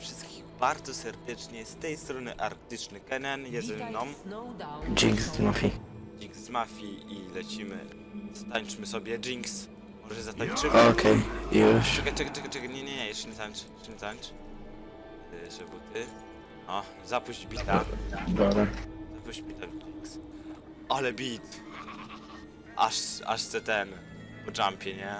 wszystkich bardzo serdecznie. Z tej strony Arktyczny Kenan, jest ze mną. Jinx z mafii. Jinx z Mafii i lecimy. Zatańczmy sobie Jinx. Może zatańczymy? Okej, już. Czekaj, czekaj, czekaj, czekaj, nie, nie, nie, jeszcze nie tańcz, jeszcze nie tańcz. Y, Jeszcze buty. O, zapuść bita. Dobra. Zapuść bita, Jinx. Ale beat. Aż, aż chcę ten, po jumpie, nie?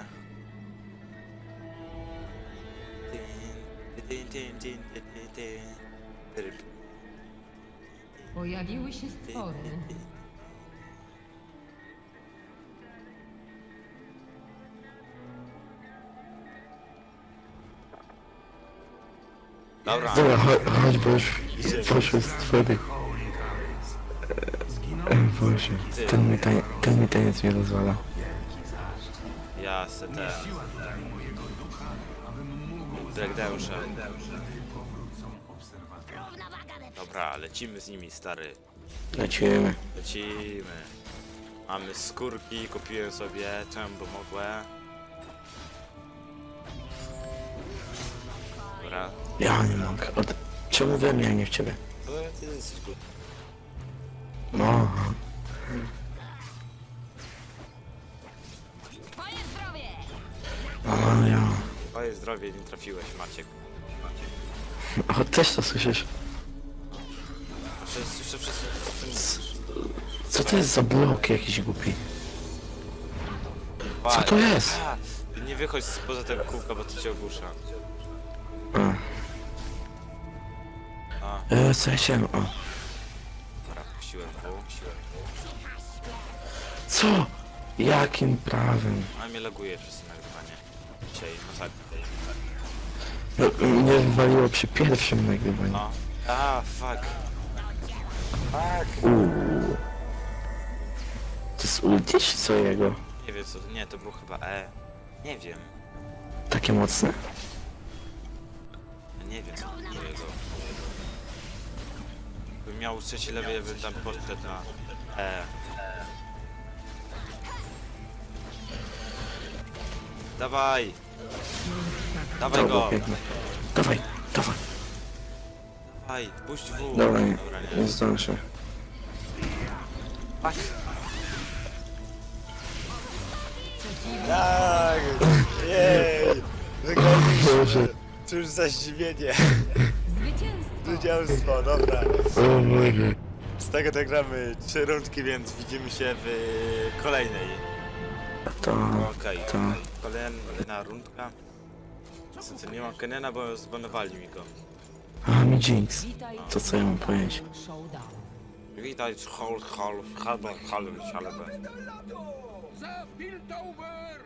Pojawiły się stwory. Dobra, Dobra, chodź, chodź bo już poszły stwory. E, Boże, ten mi, tań, ten mi taniec mnie rozwala. ja se te... Breakdance. Dobra, lecimy z nimi, stary. Lecimy. Lecimy. Mamy skórki, kupiłem sobie, czemu bo mogłem. Dobra. Ja nie mogę. Od... Czemu we mnie, a nie w ciebie? To ty jesteś. No. Twoje zdrowie, nie trafiłeś, Maciek. O, też to słyszysz? Słyszę, słyszę wszystko. Co to jest za blok jakiś głupi? Co to jest? A, Nie wychodź spoza tego kółka, bo to cię ogłusza. A. A, E, co ja chciałem? O. dobra, puściłem pół. Co? Jakim prawem? A mnie laguje przez nagrywanie. Dzisiaj, masakra. No, mnie wywaliło przy pierwszym nagrywaniu. No. A, fuck. Fuck. Uuu. To jest ulti czy co jego? Nie wiem co, nie, to było chyba E. Nie wiem. Takie mocne? Nie wiem co to było jego. Bym miał trzeci lewy, ja bym tam poszedł na E. Dawaj! Dawaj Dobra, go! pięknie. Dawaj, dawaj. Dawaj, puść W! Dobra, nie, Dobra, nie nie. zdążę. Patrz. Tak! Jej! Boże. Cóż za zdziwienie! Zwycięstwo! Zwycięstwo, dobra. O Boże. Z tego to gramy trzy rundki, więc widzimy się w kolejnej. To, Okej, to. kolejna rundka. Co, nie ma Kenena, bo zbanowali mi go. A, mi Jinx. To co ja mam powiedzieć? Showdown. Witaj, hol, hol, halba, halba, halba. Za Piltover!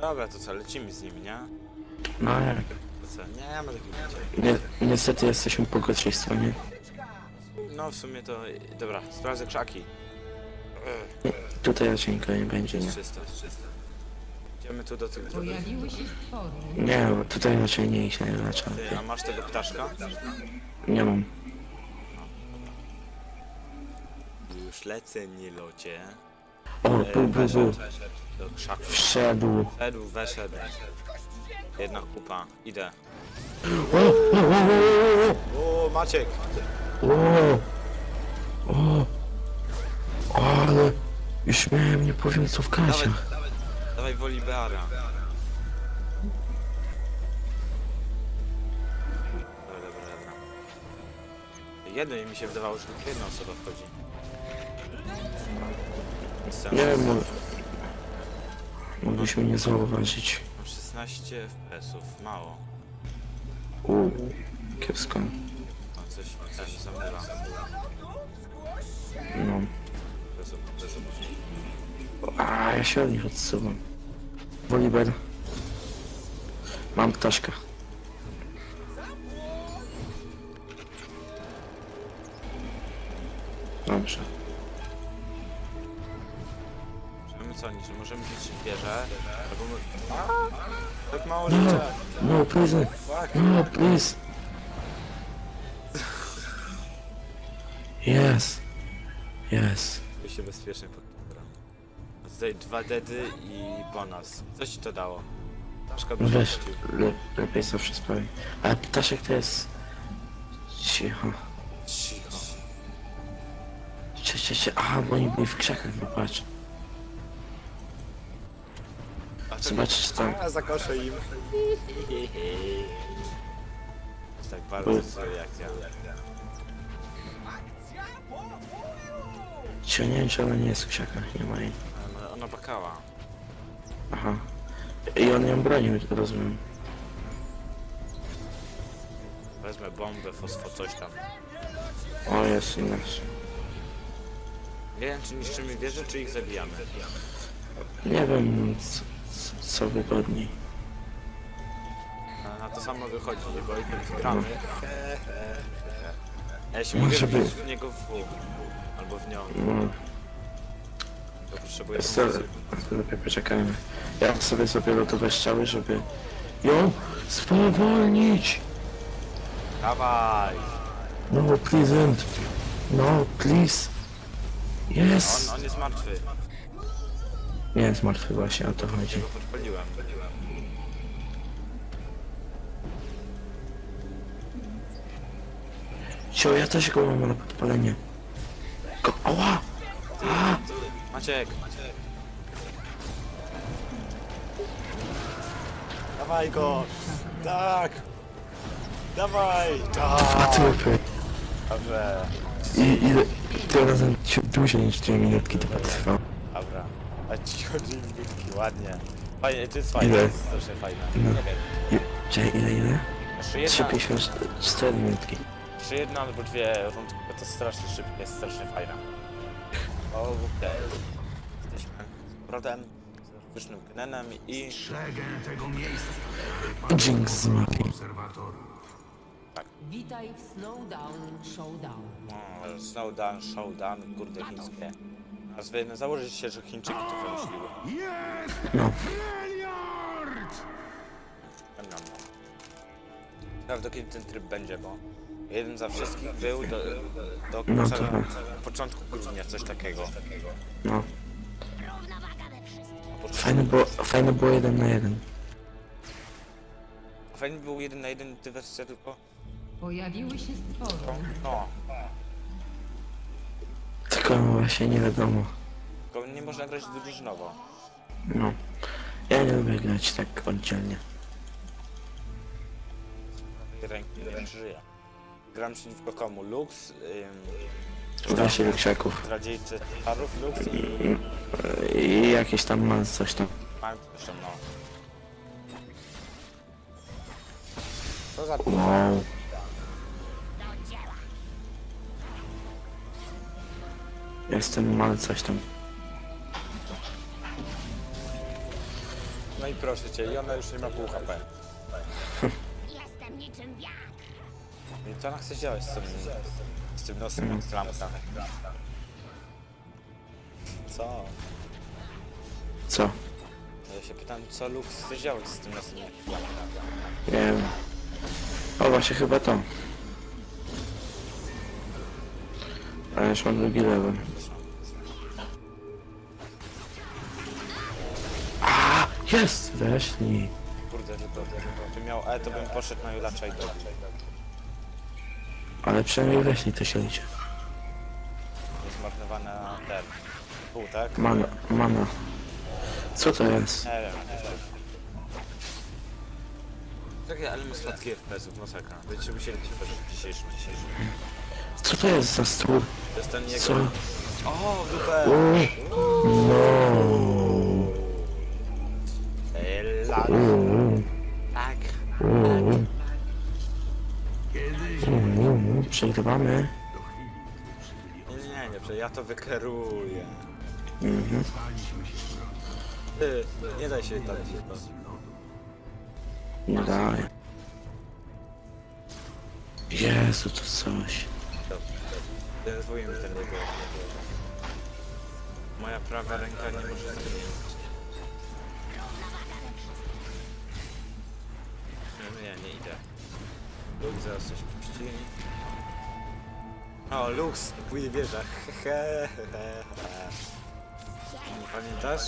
Dobra, to co, lecimy z nimi, nie? No jak? To co, nie ma takiego Ni niestety jesteśmy po gorszej stronie. No w sumie to, dobra, sprawdzę krzaki. Tutaj nikogo nie będzie, nie? Jest czysto, jest czysto. Idziemy tu do tych drugich. Pojawiły się stwory. Nie, bo tutaj raczej nie iść, nie raczej. Ty, a masz tego ptaszka? Nie mam. Już lecę, nie locie. O, E, był, był, był. Do krzaków. Wszedł. Wszedł, weszedł. Jedna kupa, idę. O, o, o, o, O, Maciek! o, o, o. O, ale już miałem nie powiem co w Dawaj, kasie. dawaj woli Beara. Dobra, dobra, dobra. Jedno mi się wydawało, że tylko jedna osoba wchodzi. Bez sensu. Nie wiem, mo- mogliśmy nie zauważyć. Mam 16 FPS-ów, mało. Uuu, kiepsko. No coś ten zamyla. No. A, ja się od nich odsuwam. Woliber. Mam ptaszka. Dobrze. Możemy co, nie, że możemy mieć wieżę, albo my... Tak mało No, życia. no, please. Fuck. No, please. Yes. Yes. Czuję się bezpiecznie pod tą bramą. Tutaj dwa dedy i bonus. Co ci to dało? No że Weź, rzucił. le, lepiej zawsze sprawi. Ale ptaszek to jest... Cicho. Cicho. Cześć, cześć, a bo oni byli w krzakach, no patrz. A to Zobacz, czy tam... A, zakoszę im. tak bardzo sobie jak ja. Boju! Cicho, nie jest w krzakach, nie ma jej. Ona, ona bakała. Aha. I on ją bronił, rozumiem. Wezmę bombę, fosfo, coś tam. O, jest inaczej. Nie wiem, czy niszczymy wieże, czy ich zabijamy. Nie wiem, co, co- wygodniej. Na, na to samo wychodzi, bo jak wygramy... Ja jeśli Może mogę by- wbić w niego w W. Albo w nią, No, to potrzebuję to, pomocy. lepiej poczekajmy. Ja sobie zrobię lotowe strzały, żeby ją spowolnić. Dawaj! No, please. No, please. Yes. On, on jest martwy. Nie jest martwy właśnie, o to chodzi. Go podpaliłem. Cio, ja też go mam na podpalenie. Go, ała! Maciek! Dawaj go! Tak! Dawaj! Tak! typy. Dobrze, I ile... Tym razem ci dłużej niż 2 minutki to potrwa. dobra. A ci chodzi minutki, ładnie. Fajnie, to jest fajne, Ile? to jest strasznie fajne. No. Czekaj, ile, ile? Jeszcze jedna, 3,54 minutki. Jeszcze jedna albo dwie rundki, bo to strasznie szybkie, jest strasznie fajne. Okej. Jesteśmy z powrotem z Wysznym Gnenem i... Strzegę tego miejsca, Jinx zmarł. obserwator. Witaj w Snowdown Showdown. O, Snowdown, Showdown, kurde chińskie. Nazwy, no założyć się, że Chińczyki to wymyśliły. Jest No. Freljord! No, no. Ciekawe do kiedy ten tryb będzie, bo jeden za wszystkich był do, do No końca, to tak. początku grudnia, coś takiego. No. Fajne było, fajne było jeden na jeden. Fajny był jeden na jeden ty wersja tylko. Pojawiły się stwory. No, Tylko właśnie nie wiadomo. tylko nie można grać drużynowo. No. Ja nie lubię grać tak oddzielnie. Ręki nie żyje. Gram przeciwko komu? Lux, ym, do krzaków. zdradziejcy parów Lux i I jakieś tam ma coś tam. mam zresztą no. Co za Wow. Jestem mal coś tam. No i proszę cię, i ona już nie ma pół HP. Co ona chce działać z tym, z tym nosem jak klamka? Co? Co? Ja się pytam, co Lux chce działać z tym nosem jak klamka? Nie wiem. O właśnie chyba to. Ale już mam drugi level. A, jest! Weszli. Kurde, tylko by miał E, to bym poszedł na Julacza i do Ale przynajmniej weszli to się liczy. Jest zmarnowana ten. Pół, tak? Mana, mana. Co to jest? Nie wiem. Takie, ale my słodkie FPS-ów, masakra. Będziecie musieli tworzyć w dzisiejszym, dzisiejszym. Co to jest za stół? To jest ten jego... Co? O, dupę! Przegrywamy. Nie, nie, nie, nie, ja to wykeruję. Mhm. Ty, nie daj się tam chyba. Nie daję. Jezu, to coś. Denerwuje mi ten jego. Moja prawa ręka nie może zrobić. Nie, nie, nie idę. Lux zaraz coś puści. O, Lux, pójdzie wieża. Hehehe. Nie pamiętasz?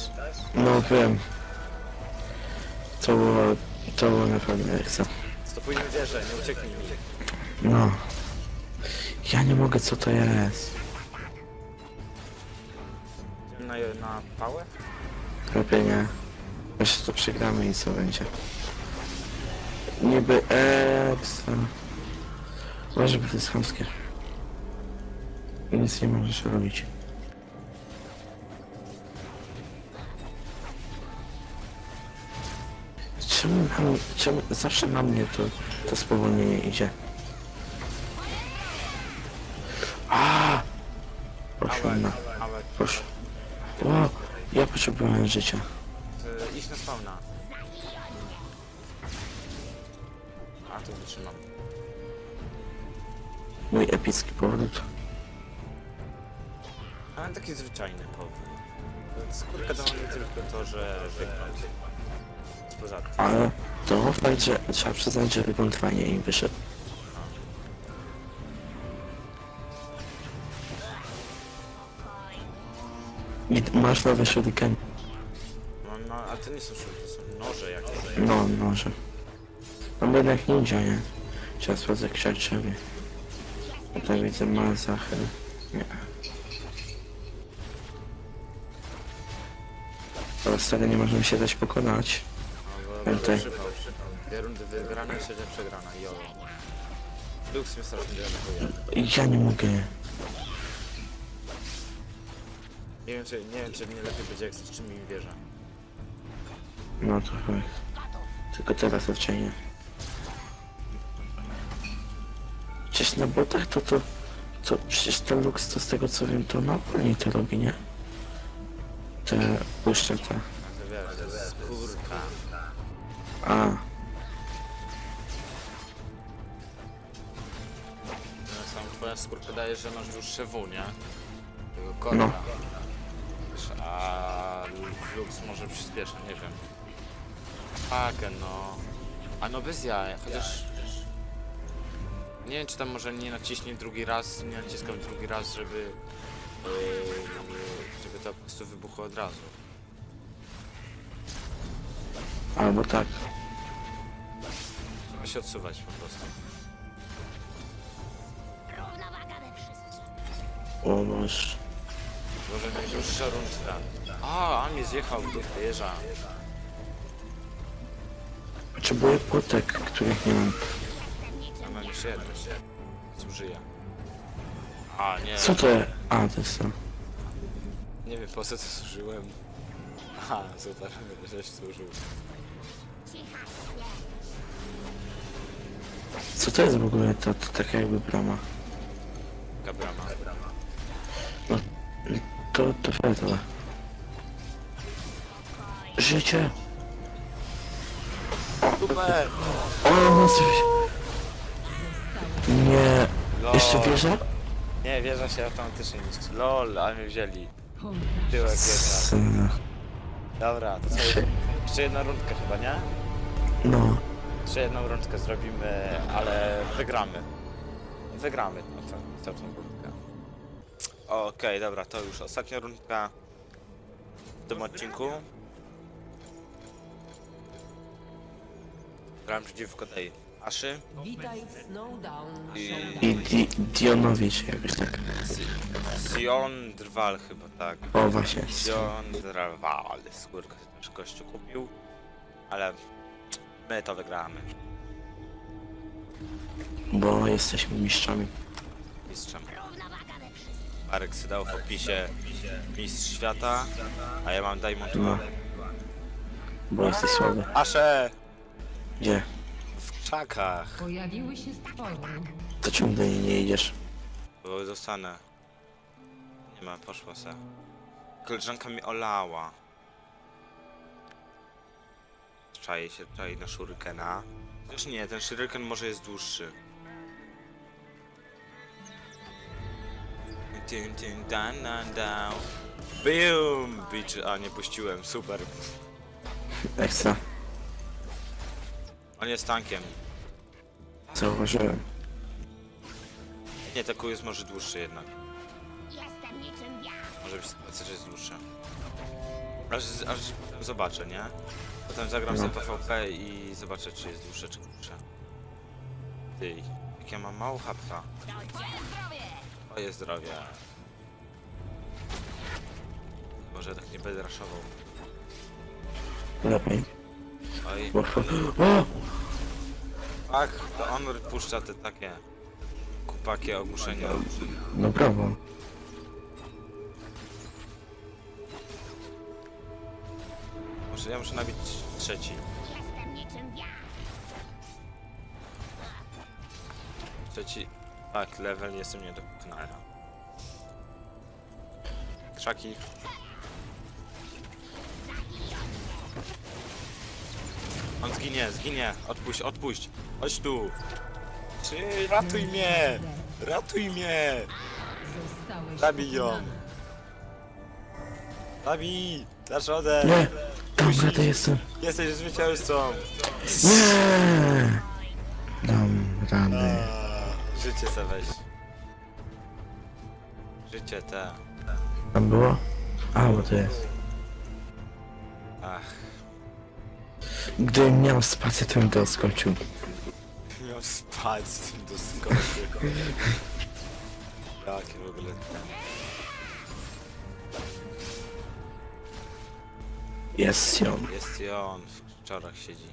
No wiem. To było, to było naprawdę jak chcę. Stopujmy wieżę, nie ucieknij mi. No. Ja nie mogę, co to jest. Na, na pałę? Lepiej nie. Jeszcze to przegramy i co będzie. Niby ekstra. Uważaj, bo to jest chamskie. Nic nie możesz robić. Czemu, na- czemu zawsze na mnie to, to spowolnienie idzie? A! Na... Małe, Poszło. O! Ja potrzebowałem życia. y, iść na spawna. A, tu wytrzymam. Mój epicki powrót. Ale taki zwyczajny powód. Skórka dała mi tylko to, że wygrał. Poza tym. Ale to fakt, że trzeba przyznać, że wygląd fajnie im wyszedł. I masz nowe shuriken. No, no, a to nie są szuty, to są noże jakieś. No, może. No bo jednak ninja, nie? Trzeba sprawdzać książeczenie. A tak widzę ma zachę. Nie. Ale stary nie możemy się dać pokonać. Pamiętaj. bardzo przypał. Dwie rundy wygrane, trzecia przegrana. Jolo. Lux mnie strasznie denerwuje. Ja nie mogę. Nie wiem, czy, nie wiem, czy mnie lepiej będzie jak z czym mi wierzę. No to fakt. Tylko teraz odcienie. Przecież na botach to to... To przecież ten Lux to z tego co wiem to na wolniej to robi, nie? Te puszcze te. A No, sam twoja skórka daje, że masz dłuższe W, nie? Tego. No. A Lux może przyspiesza, nie wiem. Fuck, no. A no bez jaj, chociaż... Nie wiem, czy tam może nie naciśnie drugi raz, nie naciskam drugi raz, żeby... Żeby to po prostu wybuchło od razu. albo tak. Trzeba się odsuwać po prostu. Równowaga we wszystkim. O masz. Może najdłuższa rundka. A, a mnie zjechał do wieża. Potrzebuję płotek, których nie mam. A mam jeszcze jedno. Zużyję. A, nie. Co to jest? A, to jest to. Nie wiem po co to zużyłem. Aha, super, żeś śmierć. Co to jest w ogóle to, to taka jakby brama? Kabrama. To, to fioletowe. Życie! Super! O, no coś... Nie... Lol. Jeszcze wieża? Nie, wieża się automatycznie niszczy. Lol, ale mnie wzięli. Tyłek wieża. Syna. Dobra, to co? Jeszcze jedna rundka chyba, nie? No. Jeszcze jedną rundkę zrobimy, ale wygramy. Wygramy no to, to tą rundkę. Okej, dobra, to już ostatnia rundka w tym odcinku. Grałem przeciwko tej Aszy Witaj w Snowdown I-. I Di Dionowicz jakoś tak. Sion Drwal chyba, tak. O, właśnie. Sion Drwal, skórkę też gościu kupił, ale my to wygramy. Bo jesteśmy mistrzami. Mistrzem. Marek dał w opisie Mistrz Świata, a ja mam Diamond 2. No. Bo jesteś słaby. Asze! Gdzie? W krzakach! Pojawiły się stwory. To czemu do niej nie idziesz? Bo zostanę. Nie ma, poszła se. Koleżanka mi olała. Czaje się tutaj na shurikena. Chociaż nie, ten shuriken może jest dłuższy. Dan, dan, dan. Boom! Bitch, a nie puściłem, super. Ekstra. On jest tankiem. Zauważyłem. Nie, kół jest może dłuższy jednak. Jestem niczym wiatr. Może być sytuacja, że jest dłuższa. Aż, aż potem zobaczę, nie? Potem zagram No. sobie PvP i zobaczę, czy jest dłuższe, czy krótsze. Ty, jak ja mam mało hapka. Moje zdrowie. Może tak nie będę raszował. Lepiej. Oj. O! Tak, to on puszcza te takie kupakie ogłuszenia. No brawo. Muszę, ja muszę nabić trzeci. Jestem niczym wiatr. Trzeci, tak, level jestem nie do pokonania. Krzaki. On zginie, zginie. Odpuść, odpuść. Chodź tu. Czy ratuj mnie! Ratuj mnie! Zostałeś Zabij ją. pokonany. Zabij! Dasz radę! Nie! Dam radę jestem. Jesteś zwycięzcą! Nie! Dam. A, Życie se weź. Życie te. Tam było? A, bo to jest. Ach, Gdybym miał spację, to bym doskoczył. miał spać z tym do skoku. Jakie w ogóle. Jest ją. Jest i on w czorach siedzi.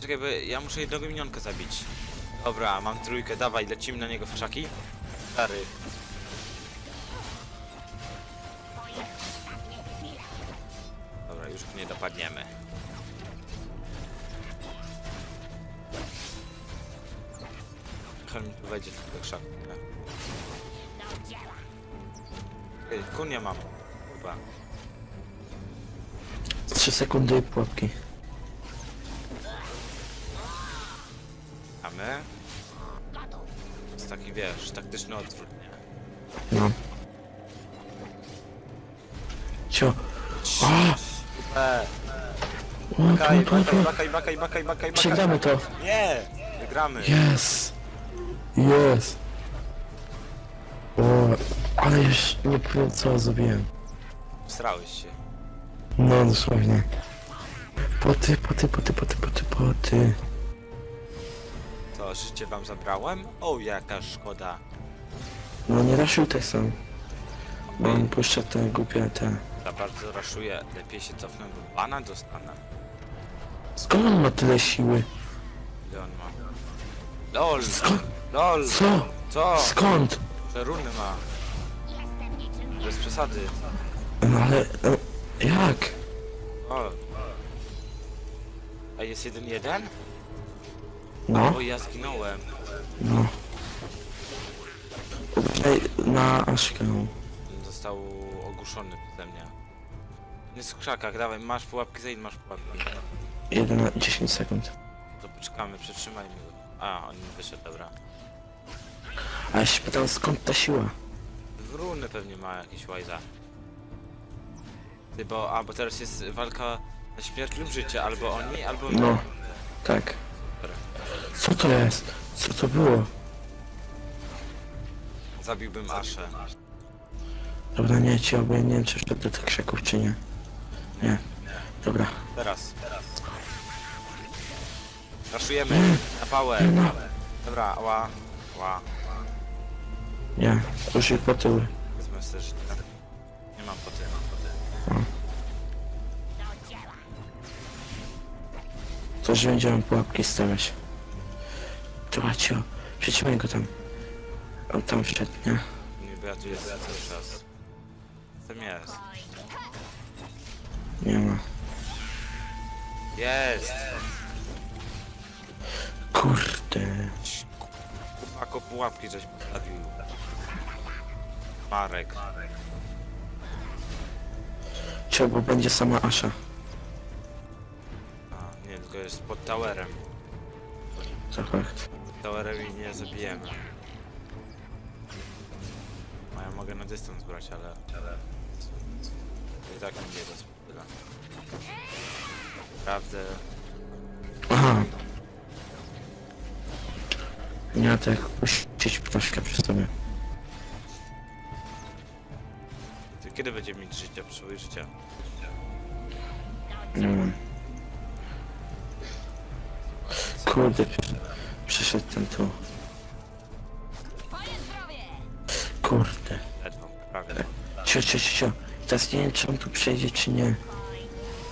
Czekaj, bo ja muszę jednego minionka zabić. Dobra, mam trójkę, dawaj, lecimy na niego w krzaki. Stary. Dobra, już nie dopadniemy. On mi tu wejdzie do krzaku. Ej, mam. Chyba. Trzy sekundy i pułapki. A my? To jest taki, wiesz, taktyczny odwrót, nie? No. Cio. O! Eee, O, bakaj, tu, tu, bakaj, tu. bakaj, bakaj, bakaj, bakaj, Przegramy to. Nie! Wygramy. Yes! Yes! O, ale już nie wiem co zrobiłem. Srałeś się. No dosłownie. Poty, poty, poty, poty, poty, poty. To życie wam zabrałem? O, jaka szkoda. No nie raszył tak sam. Bo on puszcza te głupie te. Za bardzo raszuję. Lepiej się cofnę, bo bana dostanę. Skąd on ma tyle siły? Ile on ma? LOL! Skąd? LOL! Co? Co? Skąd? Że runy ma. Bez przesady. No ale... No, jak? O. A jest jeden jeden? No, O, ja zginąłem. no. Uważaj na Aszkę. Został ogłuszony przeze mnie. Jest w krzakach, dawaj, masz pułapki, Zain, masz pułapki. 1 na 10 sekund. To poczekamy, przetrzymajmy go. A, on wyszedł, dobra. A ja się pytam skąd ta siła? W runy pewnie ma jakieś łajza. Ty, bo, a, bo teraz jest walka na śmierć lub życie, albo oni, albo. No, tak. Dobra. Co to jest? Co to było? Zabiłbym Aszę. Dobra, nie ci obojętnie, czy wszedł do tych krzaków, czy nie. Nie. Dobra. Teraz. Raszujemy na pałę. Dobra, ła, ła. Nie. Użyj po tył. Wezmę życie. Nie mam poty. Do dzieła. To, że będziemy pułapki stawiać. Dobra, cio. Przytrzymaj go tam. On tam wszedł, nie? Nie, bo ja tu jestem cały czas. Tam jest. Nie ma. Jest! Kurde. Chłopako pułapki żeś postawił. Marek. Cio, bo będzie sama Asza. A, nie, tylko jest pod towerem. Za fakt. Pod towerem i nie zabijemy. No ja mogę na dystans brać, ale... I tak nie da tyle. Naprawdę... Nie, tak puścić ptaszkę przy sobie. kiedy będziemy mieć życie? Potrzebuję życia. Mm. Kurde, przyszedł ten tu. Kurde. Ledwo, prawie. Cio, cio, cio, cio. Teraz nie wiem, czy on tu przejdzie, czy nie.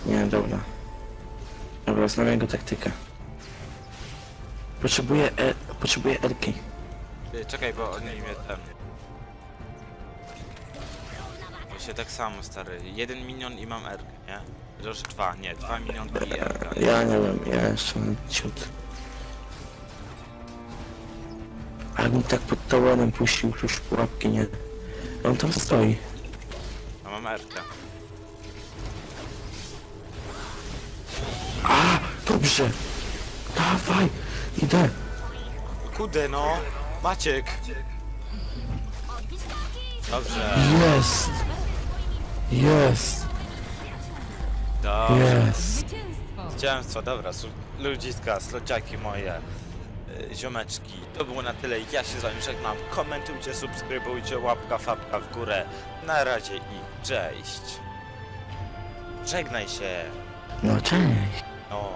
Nie, dobra. Dobra, znam jego taktykę. Potrzebuję, e, potrzebuję Elki. Ty, czekaj, bo oni mnie ten... Właśnie tak samo, stary. Jeden minion i mam R, nie? Chociaż dwa, nie, dwa minionki i R. Ja nie wiem, ja jeszcze mam ciut. A jakbym tak pod towerem puścił tuż pułapki, nie. On tam stoi. A mam R. A, dobrze. Dawaj, idę. Kudę, no! Maciek! Dobrze, Jest. Jest. dobrze. Jest. Dobra, su- ludziska, slodziaki moje, y, ziomeczki. To było na tyle, ja się z wami żegnam. Komentujcie, subskrybujcie, łapka, fapka w górę. Na razie i cześć. Żegnaj się. No cześć. No.